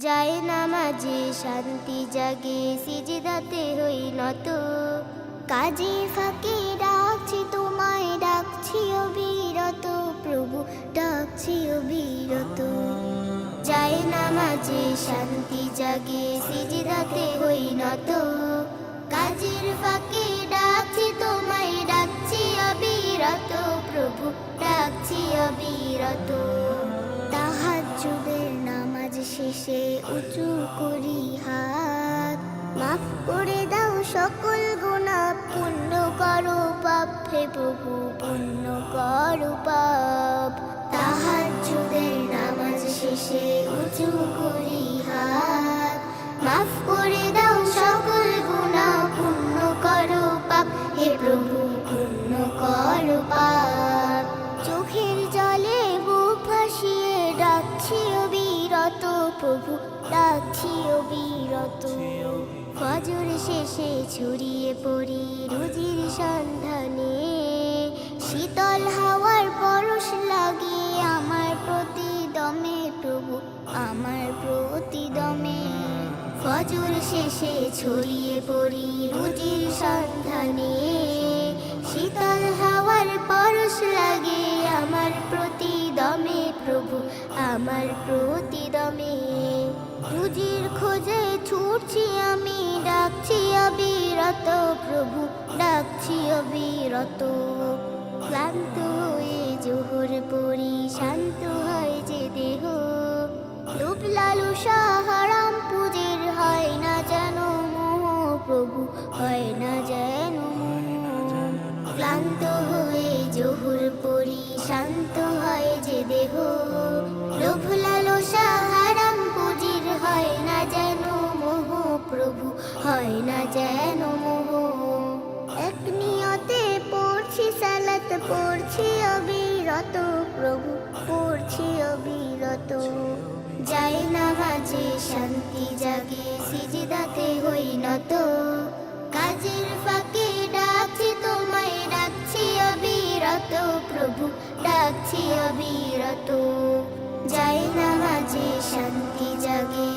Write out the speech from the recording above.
যায় নামাজে শান্তি জাগে, সিজদাতে হই নত। কাজে ফাঁকে ডাকছি তোমায়, ডাকছি অবিরত। প্রভু, ডাকছি অবিরত। যায় নামাজে শান্তি জাগে, সিজদাতে হই নত। কাজের ফাঁকে ডাকছি তোমায়, ডাকছি অবিরত। প্রভু, ডাকছি অবিরত। নামাজ শেষে উঁচু করি হাত। মাফ করে দাও সকল গুনাহ পুণ্য করো পাপ, হে প্রভু, পুণ্য করো পাপ। তাহার তাহাজ্জুদের নামাজ শেষে উঁচু করি হাত। মাফ করে দাও সকল গুণা পুণ্য করো পাপ, হে প্রভু, পুণ্য করো পাপ। প্রভু ডাকছি অবিরত ফজর শেষে ছড়িয়ে পড়ি রুজির সন্ধানে। শীতল হাওয়ার পরশ লাগে আমার প্রতি দমে প্রভু, আমার প্রতি দমে ফজর শেষে ছড়িয়ে পড়ি রুজির সন্ধানে। শীতল প্রভু, আমার প্রতি দমে রুজির খোঁজে ছুটছি আমি, ডাকছি অবিরত প্রভু, ডাকছি অবিরত। ক্লান্ত হয়ে হয় না যেন মোহ। এক নিয়তে পড়ছি, সালাত পড়ছি, অবিরত প্রভু, পড়ছি অবিরত। যাই না মাঝে শান্তি জাগে, সিজিদাতে হই নত। কাজের ফাঁকে ডাকছি, তোমায় ডাকছি, অবিরত প্রভু, ডাকছি অবিরত। যাই না মাঝে শান্তি জাগে